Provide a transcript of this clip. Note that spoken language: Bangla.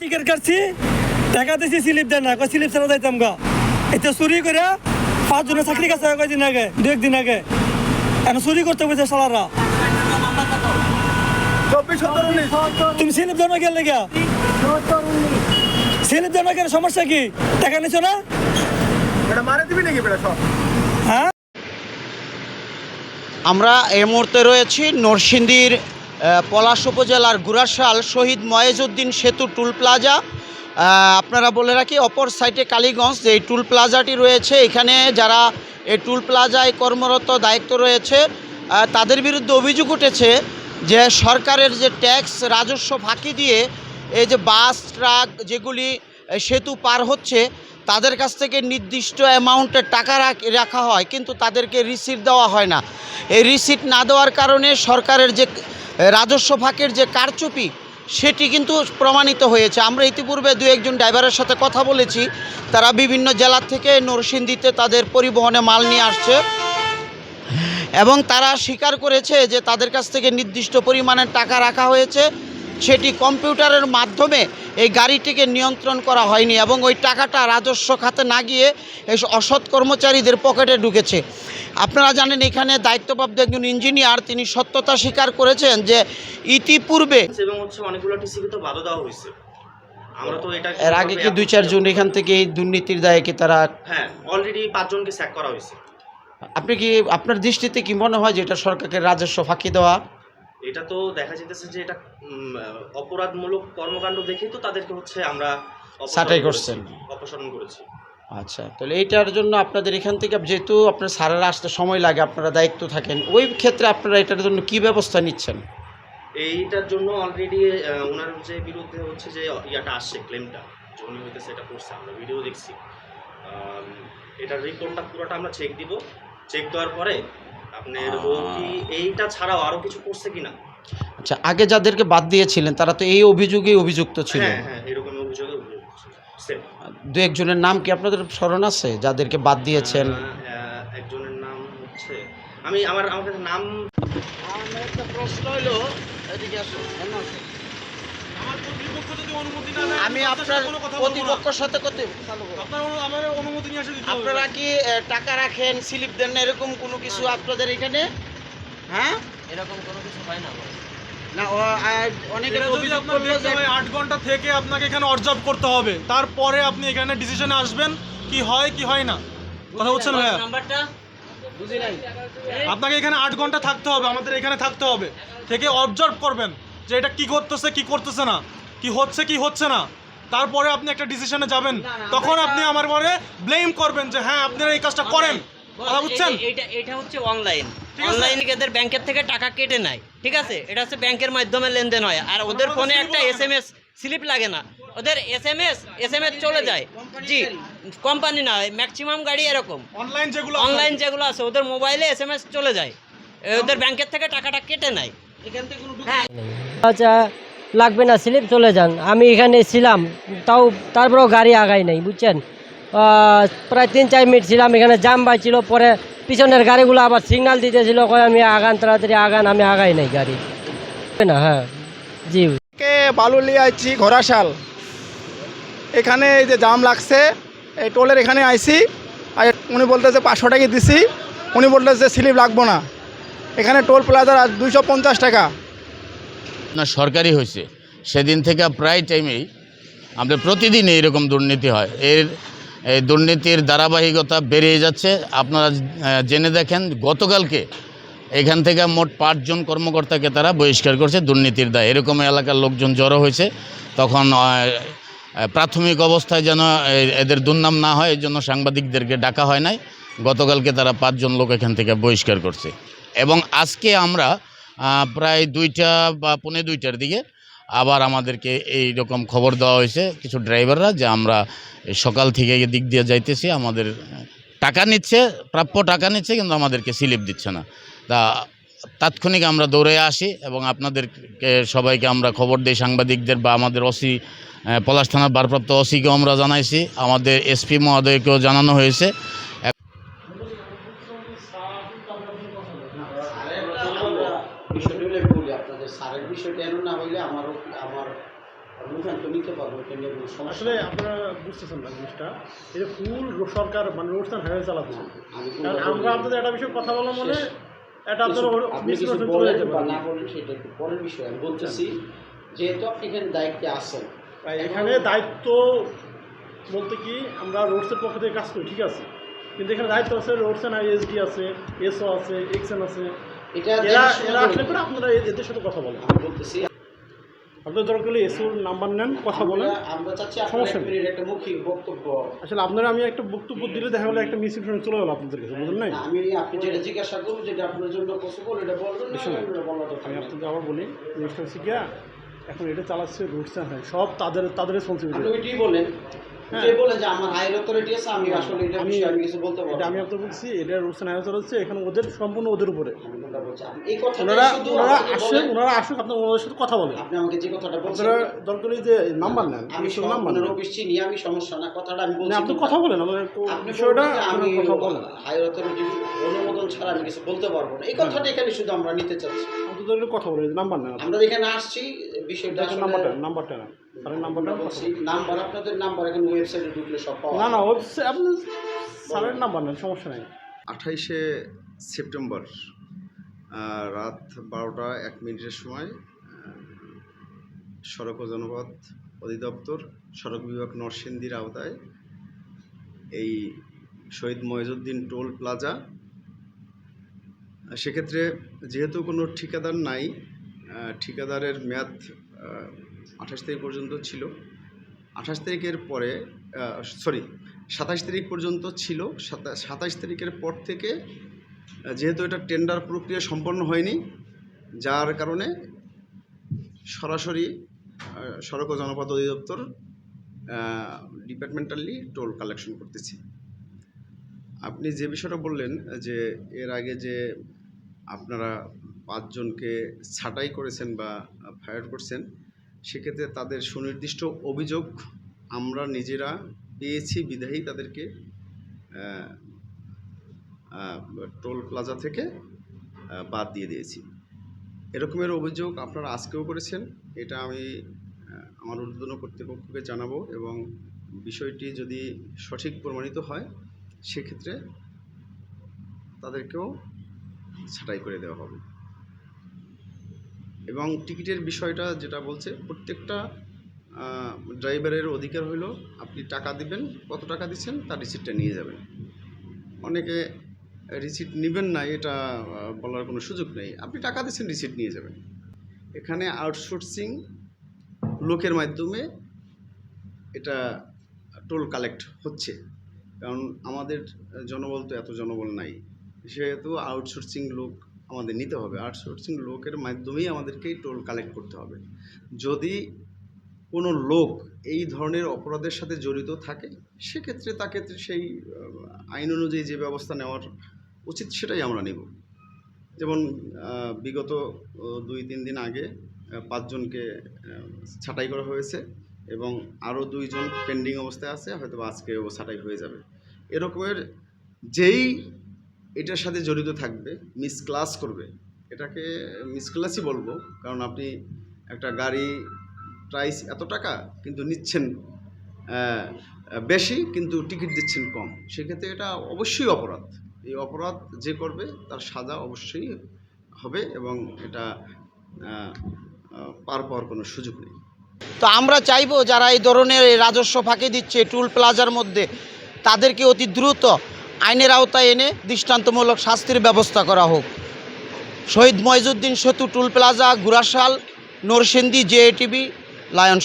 টিকিট কাটছি টাকা দিছি স্লিপ দেন না স্লিপ ছাড়া যাইতাম গা। এটা চুরি করে পাঁচ জনের চাকরি কাছে কয়দিন আগে দু একদিন আগে। এখন চুরি করতে বলছে সালারা তুমি স্লিপ দেওয়া গেলে গা স্লিপ দেওয়া গেলে সমস্যা কি? টাকা নিছো না? হ্যাঁ? আমরা এই মুহূর্তে রয়েছি নরসিংদীর পলাশ উপজেলার গুরাশাল শহীদ ময়েজউদ্দিন সেতু টুল প্লাজা। আপনারা বলে রাখি, অপর সাইডে কালীগঞ্জ, যে টুল প্লাজাটি রয়েছে, এখানে যারা এই টুল প্লাজায় কর্মরত, দায়িত্ব রয়েছে তাদের বিরুদ্ধে অভিযোগ উঠেছে যে সরকারের যে ট্যাক্স, রাজস্ব ফাঁকি দিয়ে এই যে বাস, ট্রাক যেগুলি সেতু পার হচ্ছে, তাদের কাছ থেকে নির্দিষ্ট অ্যামাউন্টের টাকা রাখ- হয়, কিন্তু তাদেরকে রিসিট দেওয়া হয় না। এই রিসিট না দেওয়ার কারণে সরকারের যে রাজস্ব ফাঁকের যে কারচুপি, সেটি কিন্তু প্রমাণিত হয়েছে। আমরা ইতিপূর্বে দু একজন ড্রাইভারের সাথে কথা বলেছি। তারা বিভিন্ন জেলার থেকে নরসিংদীতে তাদের পরিবহনে মাল নিয়ে আসছে এবং তারা স্বীকার করেছে যে তাদের কাছ থেকে নির্দিষ্ট পরিমাণের টাকা রাখা হয়েছে। সেটি কম্পিউটারের মাধ্যমে এই গাড়িটিকে নিয়ন্ত্রণ করা হয়নি এবং ওই টাকাটা রাজস্ব খাতে না গিয়ে এই অসৎ কর্মচারীদের পকেটে ঢুকেছে। আপনারা জানেন এখানে দায়িত্বপ্রাপ্ত একজন ইঞ্জিনিয়ার তিনি সত্যতা স্বীকার করেছেন যে ইতিপূর্বে এবং হচ্ছে অনেকগুলো টিসিকে তো বাধা দেওয়া হয়েছে। আমরা তো এটা এর আগে কি দুই চারজন এখান থেকে এই দুর্নীতির দায়ে কি তারা হ্যাঁ অলরেডি পাঁচজনকে স্যাক করা হয়েছে। আপনি কি আপনার দৃষ্টিতে কি মনে হয় যে এটা সরকারকে রাজস্ব ফাঁকি দেওয়া এটা তো দেখা যেতেছে যে এটা অপরাধমূলক কর্মকাণ্ড দেখেই তো তাদেরকে হচ্ছে আমরা ছাঁটাই করছেন। অপসারণ করেছি। আচ্ছা তাহলে এইটার জন্য আপনাদের এখান থেকে যেহেতু আপনার সারারা আসতে সময় লাগে আপনারা দায়িত্ব থাকেন ওই ক্ষেত্রে আপনারা এটার জন্য কি ব্যবস্থা নিচ্ছেন? এইটার জন্য অলরেডি ওনার যে বিরুদ্ধে হচ্ছে যে ইয়াটা আসছে ক্লেমটা উনি হইতেছে এটা করছে আমরা ভিডিও দেখছি। এটার রিপোর্টটা পুরোটা আমরা চেক দিব। চেক দেওয়ার পরে আপনার ও এইটা ছাড়াও আরও কিছু করছে কিনা? আচ্ছা আগে যাদেরকে বাদ দিয়েছিলেন তারা তো এই অভিযোগেই অভিযুক্ত ছিল। হ্যাঁ হ্যাঁ এরকম অভিযোগে। দু একজনের নাম কি আপনাদের স্মরণ আছে যাদেরকে বাদ দিয়েছেন? আহ, একজনের নাম হচ্ছে আমি আমার আমার কাছে নাম আমার একটা প্রশ্ন হলো এদিকে আসো আমি আপনার প্রতিপক্ষের সাথে কত আপনারা কি টাকা রাখেন স্লিপ দেন না এরকম কোনো কিছু আপনাদের এখানে? হ্যাঁ? এরকম কোনো কিছু হয় না অভিযোগ করল যে আট ঘণ্টা থেকে আপনাকে এখানে অবজার্ভ করতে হবে। তারপরে আপনি এখানে ডিসিশনে আসবেন কি হয় কি হয় না। কথা বলছেন ভাইয়া? নাম্বারটা? বুঝি নাই। আপনাকে এখানে আট ঘণ্টা থাকতে হবে আমাদের এখানে থাকতে হবে। থেকে অবজার্ভ করবেন। যে এটা কি করতেছে কি করতেছে না কি হচ্ছে কি হচ্ছে না তারপরে আপনি একটা ডিসিশনে যাবেন। তখন আপনি আমার পরে ব্লেম করবেন যে হ্যাঁ আপনারা এই কাজটা করেন। কথা বুঝছেন? এটা এটা হচ্ছে অনলাইন আছে। এদের ব্যাংকের থেকে টাকা কেটে নেয় ঠিক আছে? এটা হচ্ছে ব্যাংকের মাধ্যমে লেনদেন হয়। আর ওদের ফোনে একটা লাগে এস এম এস স্লিপ লাগে না। ওদের S M S S M S চলে যায়। জি কোম্পানি না ম্যাক্সিমাম গাড়ি এরকম। অনলাইন যেগুলো অনলাইন যেগুলো আছে ওদের মোবাইলে এস এম এস চলে যায়। ওদের ব্যাংকের থেকে টাকাটা কেটে নেয়। হ্যাঁ। আচ্ছা লাগবে না স্লিপ চলে যান। আমি এখানে ছিলাম, তাও তারপরেও গাড়ি আগাই নাই, বুঝছেন? প্রায় তিন, চার মিনিট ছিলাম, এখানে জাম বাইছিল পরে পিছনের গাড়িগুলো আবার সিগনাল দিতেছিল, কয় আমি আগান, তাড়াতাড়ি আগান, আমি আগাই নাই গাড়ি। না হ্যাঁ জি। কে বালু নিয়ে আইছি, ঘোড়াশাল। এখানে এই যে জাম লাগছে, এই টোলের এখানে আইছি, আর উনি বলতেছে পাঁচশো টাকা দিছি, উনি বলতেছে স্লিপ লাগবো না। এখানে টোল প্লাজার দুইশো পঞ্চাশ টাকা। না সরকারি হয়েছে। সেদিন থেকে প্রায় টাইমেই আমাদের প্রতিদিন এইরকম দুর্নীতি হয়। এর, এই দুর্নীতির ধারাবাহিকতা বেড়ে যাচ্ছে। আপনারা জেনে দেখেন, গতকালকে এখান থেকে মোট পাঁচজন কর্মকর্তাকে তারা বহিষ্কার করছে দুর্নীতির দায়। এরকম এলাকার লোকজন জড়ো হয়েছে। তখন প্রাথমিক অবস্থায় যেন এদের দুর্নাম না হয়, এই জন্য সাংবাদিকদেরকে ডাকা হয় নাই। গতকালকে তারা পাঁচজন লোক এখান থেকে বহিষ্কার করছে। এবং আজকে আমরা প্রায় দুইটা বা পৌনে দুইটার দিকে আবার আমাদেরকে এই রকম খবর দেওয়া হয়েছে কিছু ড্রাইভাররা যে আমরা সকাল থেকে দিক দিয়ে যাইতেছি, আমাদের টাকা নিচ্ছে, প্রাপ্য টাকা নিচ্ছে, কিন্তু আমাদেরকে স্লিপ দিচ্ছে না। তা তাৎক্ষণিক আমরা দৌড়ে আসি এবং আপনাদেরকে, সবাইকে আমরা খবর দিই, সাংবাদিকদের বা আমাদের ওসি পলাশ থানার ভারপ্রাপ্ত ওসিকেও আমরা জানাইছি। আমাদের এসপি মহোদয়কেও জানানো হয়েছে। বিষয়টা হলে বলি আপনাদের স্যারের বিষয়টা এমন না হইলে আমারও আমার অনুসন্ধান নিতে পারব এটা নিয়ে কোনো সমস্যা আসলে আপনারা বুঝতেছেন না জিনিসটা। এটা ফুল সরকার মানে আমি কোনো কারণ আমরা আপনাদের একটা বিষয়ে কথা বলা মানে এটা আপনারা আপনি কিছু বলেন বা না বলেন সেটা একটু পরের বিষয় আমি বলতেছি। যেহেতু আপনি এখানে দায়িত্বে আছেন এখানে দায়িত্ব বলতে কি আমরা রোডসের পক্ষ থেকে কাজ করি ঠিক আছে? কিন্তু এখানে দায়িত্ব আছে রোডস অ্যান্ড আইএসডি আছে এসও আছে এক্সএন আছে। এটা আসলে পরে আপনারা এদের সাথে কথা বলেন। আমি বলতেছি আপনার দরকার হলে এসওর নাম্বার নেন কথা বলেন। আমরা- আমরা চাচ্ছি সমস্যা এক নেই। মিনিট একটা মৌখিক বক্তব্য। আসলে আপনারা আমি একটা বক্তব্য দিলে দেখা গেলো একটা মিস চলে গেলো আপনাদের কাছে বুঝলেন না, আমি আপনি যেটা জিজ্ঞাসা করুন যেটা আপনার জন্য পসিবল এটা বলবেন আমি আপনাদের আবার বলি জিনিসটা হচ্ছে এখন এটা চালাচ্ছে হাই সব তাদের তাদের আপনি রেসপন্সিবিলিটি ওইটাই বলেন? হ্যাঁ। যে বলেন যে আমার হায়ার অথরিটি আছে আমি আসলে এটা বিষয়ে আমি কিছু বলতে পারব এটা আমি আপনার বলছি এটা রোডস অ্যান্ড হাই চালাচ্ছে এখানে ওদের সম্পূর্ণ ওদের উপরে। আমি কোনটা বলছি। আপনি এই কথাটা ওনারা ওনারা আমাকে ওনারা আসুক আপনার ওনাদের সাথে কথা বলেন। আপনি আমাকে যে কথাটা বলছেন আপনারা দরকার যে নাম্বার নেন আমি এসওর নাম্বার নেন। অফিস চিনি আমি সমস্যা না কথাটা আমি বলছি আপনি কথা বলেন আমাদের বিষয়টা আমি কথা বলেন। হায়ার অথরিটির অনুমোদন ছাড়া আমি কিছু বলতে পারব না। এই কথাটা এখানে শুধু আমরা নিতে চাচ্ছি। কথা বলেন নাম্বার নেন। আমরা এখানে আসছি বিষয়টা নাম্বারটা নাম্বারটা নেন। স্যারের নাম্বারটা বলছি নাম্বার আপনাদের নাম্বার এখন ওয়েবসাইটে ঢুকলে সব পাওয়া না না ওয়েবসাইট আপনি স্যারের নাম্বার নেন সমস্যা নেই। আঠাইশে সেপ্টেম্বর রাত বারোটা এক মিনিটের সময় সড়ক ও জনপথ অধিদপ্তর সড়ক বিভাগ নরসিংদীর আওতায় এই শহীদ ময়জুদ্দিন টোল প্লাজা। সেক্ষেত্রে যেহেতু কোনো ঠিকাদার নাই ঠিকাদারের মেয়াদ আঠাশ তারিখ পর্যন্ত ছিল। আঠাশ তারিখের পরে সরি সাতাশ তারিখ পর্যন্ত ছিল। সাতাশ তারিখের পর থেকে যেহেতু এটা টেন্ডার প্রক্রিয়া সম্পন্ন হয়নি, যার কারণে সরাসরি সড়ক ও জনপথ অধিদপ্তর ডিপার্টমেন্টালি টোল কালেকশন করতেছি। আপনি যে বিষয়টা বললেন, যে এর আগে যে আপনারা পাঁচজনকে ছাঁটাই করেছেন বা ফায়ার করছেন, সেক্ষেত্রে তাদের সুনির্দিষ্ট অভিযোগ আমরা নিজেরা পেয়েছি, বিধায়ী তাদেরকে টোল প্লাজা থেকে বাদ দিয়ে দিয়েছি। এরকমের অভিযোগ আপনারা আজকেও করেছেন, এটা আমি আমার ঊর্ধ্বতন কর্তৃপক্ষকে জানাব এবং বিষয়টি যদি সঠিক প্রমাণিত হয়, সেক্ষেত্রে তাদেরকেও ছাঁটাই করে দেওয়া হবে। এবং টিকিটের বিষয়টা যেটা বলছে, প্রত্যেকটা ড্রাইভারের অধিকার হলো আপনি টাকা দিবেন, কত টাকা দিচ্ছেন তার রিসিপ্টটা নিয়ে যাবেন। অনেকে রিসিপ্ট নেবেন না, এটা বলার কোনো সুযোগ নেই। আপনি টাকা দিচ্ছেন, রিসিপ্ট নিয়ে যাবেন। এখানে আউটসোর্সিং লোকের মাধ্যমে এটা টোল কালেক্ট হচ্ছে। কারণ আমাদের জনবল তো এত জনবল নাই। সেহেতু আউটসোর্সিং লোক আমাদের নিতে হবে আউটসোর্সিং লোকের মাধ্যমেই আমাদেরকে টোল কালেক্ট করতে হবে। যদি কোনো লোক এই ধরনের অপরাধের সাথে জড়িত থাকে, সেক্ষেত্রে তাকে সেই আইন অনুযায়ী যে ব্যবস্থা নেওয়ার উচিত সেটাই আমরা নেব। যেমন বিগত দুই, তিন দিন আগে পাঁচজনকে ছাঁটাই করা হয়েছে এবং আরও দুইজন পেন্ডিং অবস্থায় আছে হয়তো আজকেও ছাঁটাই হয়ে যাবে। এরকমের যেই এটার সাথে জড়িত থাকবে মিস ক্লাস করবে। এটাকে মিস ক্লাসই বলব, কারণ আপনি একটা গাড়ি প্রাইস এত টাকা, কিন্তু নিচ্ছেন বেশি, কিন্তু টিকিট দিচ্ছেন কম। সেক্ষেত্রে এটা অবশ্যই অপরাধ। এই অপরাধ যে করবে, তার সাজা অবশ্যই হবে এবং এটা পার পাওয়ার কোনো সুযোগ নেই। তো আমরা চাইব যারা এই ধরনের রাজস্ব ফাঁকি দিচ্ছে টুল প্লাজার মধ্যে, তাদেরকে অতি দ্রুত আইনের আওতায় এনে দৃষ্টান্তমূলক শাস্তির ব্যবস্থা করা হোক। শহীদ ময়জুদ্দিন সেতু, toll plaza Gorashal Narsingdi JATV, lion